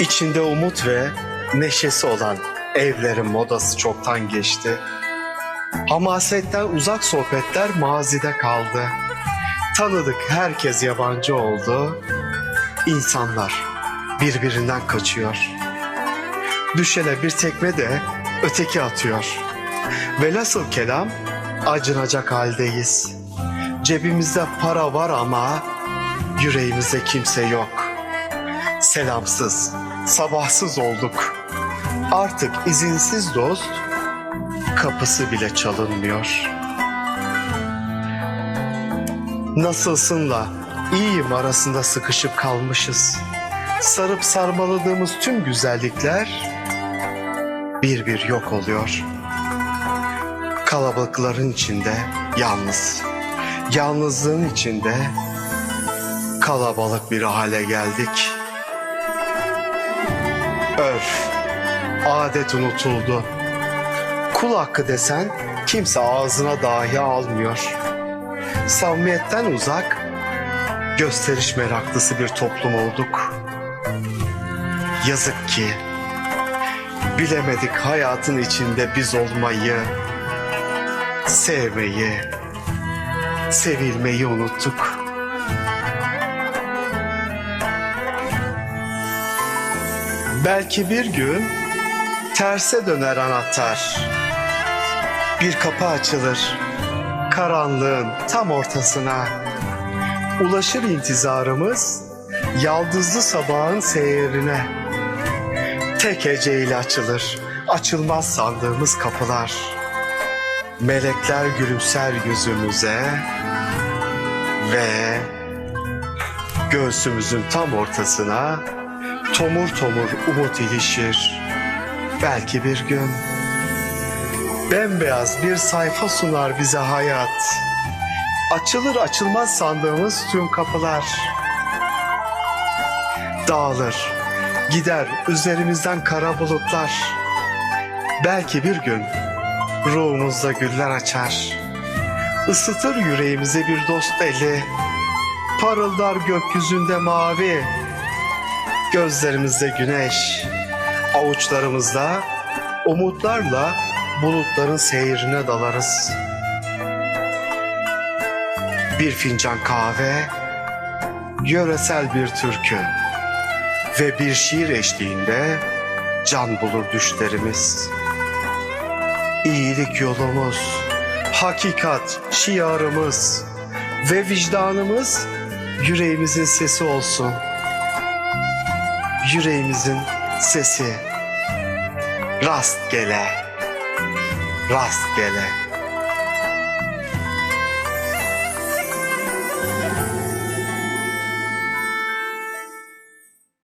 İçinde umut ve neşesi olan evlerin modası çoktan geçti. Hamasetten uzak sohbetler mazide kaldı. Tanıdık herkes yabancı oldu. İnsanlar birbirinden kaçıyor. Düşene bir tekme de öteki atıyor. Velhasıl kelam acınacak haldeyiz. Cebimizde para var ama yüreğimizde kimse yok. Selamsız, sabahsız olduk. Artık izinsiz dost kapısı bile çalınmıyor. Nasılsınla iyiyim arasında sıkışıp kalmışız. Sarıp sarmaladığımız tüm güzellikler bir bir yok oluyor. Kalabalıkların içinde yalnız. Yalnızlığın içinde kalabalık bir hale geldik. Örf, adet unutuldu. Kul hakkı desen kimse ağzına dahi almıyor. Samimiyetten uzak, gösteriş meraklısı bir toplum olduk. Yazık ki bilemedik hayatın içinde biz olmayı, sevmeyi, sevilmeyi unuttuk. Belki bir gün terse döner anahtar. Bir kapı açılır karanlığın tam ortasına. Ulaşır intizarımız yaldızlı sabahın seyrine. Tek heceyle açılır açılmaz sandığımız kapılar. Melekler gülümser yüzümüze ve göğsümüzün tam ortasına tomur tomur umut ilişir. Belki bir gün bembeyaz bir sayfa sunar bize hayat. Açılır açılmaz sandığımız tüm kapılar. Dağılır, gider üzerimizden kara bulutlar. Belki bir gün ruhumuzda güller açar. Isıtır yüreğimize bir dost eli. Parıldar gökyüzünde mavi. Gözlerimizde güneş. Avuçlarımızda umutlarla bulutların seyrine dalarız. Bir fincan kahve, yöresel bir türkü ve bir şiir eşliğinde can bulur düşlerimiz. İyilik yolumuz, hakikat şiarımız ve vicdanımız yüreğimizin sesi olsun. Yüreğimizin sesi rastgele, rastgele.